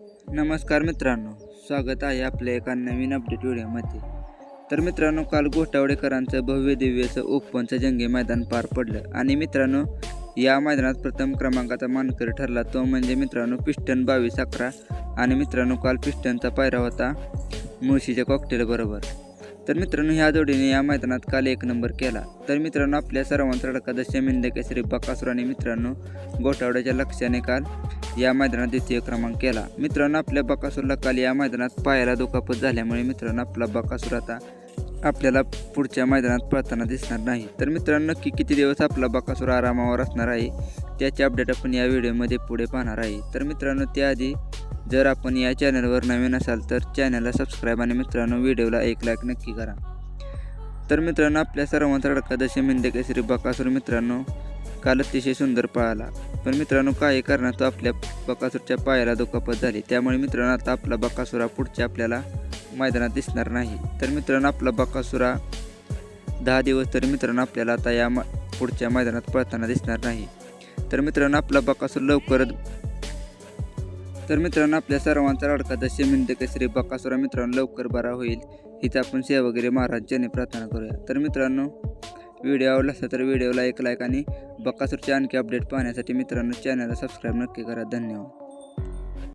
नमस्कार मित्रांनो स्वागत आहे आपल्या एका नवीन अपडेट व्हिडिओमध्ये. तर मित्रांनो काल गोटावडेकरांचं भव्य दिव्यचं ओपनचं जंगी मैदान पार पडलं. आणि मित्रांनो या मैदानात प्रथम क्रमांकाचा मानकरी ठरला तो म्हणजे मित्रांनो पिस्टन बावीस अकरा. आणि मित्रांनो काल पिस्टनचा पायरा होता मुळशीच्या कॉकटेल बरोबर. तर मित्रांनो ह्या जोडीने या मैदानात काल एक नंबर केला. तर मित्रांनो आपल्या सर्वांचा धडका दशमिंद केसरी बकासूर आणि मित्रांनो गोठावड्याच्या लक्ष्याने काल या मैदानात द्वितीय क्रमांक केला. मित्रांनो आपल्या बकासूरला काल या मैदानात पायाला दुखापत झाल्यामुळे मित्रांनो आपला बकासूर आता आपल्याला पुढच्या मैदानात पळताना दिसणार नाही. तर मित्रांनो नक्की किती दिवस आपला बकासूर आरामावर असणार आहे त्याचे अपडेट आपण या व्हिडिओमध्ये पुढे पाहणार आहे. तर मित्रांनो त्याआधी जर आपण या चॅनलवर नवीन असाल तर चॅनलला सबस्क्राईब आणि मित्रांनो व्हिडिओला एक लाईक नक्की करा. तर मित्रांनो आपल्या सर्वांचा धडका मिंदे केसरी बकासूर मित्रांनो काल अतिशय सुंदर पळाला. पण मित्रांनो काही कारणात आपल्या बकासूरच्या पायाला दुखापत झाली. त्यामुळे मित्रांनो आता आपला बकासुरा पुढच्या आपल्याला मैदानात दिसणार नाही. तर मित्रांनो आपला बकासुरा दहा दिवस तर मित्रांनो आपल्याला आता या पुढच्या मैदानात पळताना दिसणार नाही. तर मित्रांनो आपला बकासूर लवकरच तर मित्रांनो आपल्या सर्वांचा लाडका दशे मिनटे कसरी बकासुरा मित्रांनो लवकर बरा होईल. हीच आपण सेवा वगैरे महाराजांनी प्रार्थना करूया. तर मित्रांनो व्हिडिओ आवडला असला तर व्हिडिओला एक लाईक आणि बकासूरचे आणखी अपडेट पाहण्यासाठी मित्रांनो चॅनलला सबस्क्राईब नक्की करा. धन्यवाद.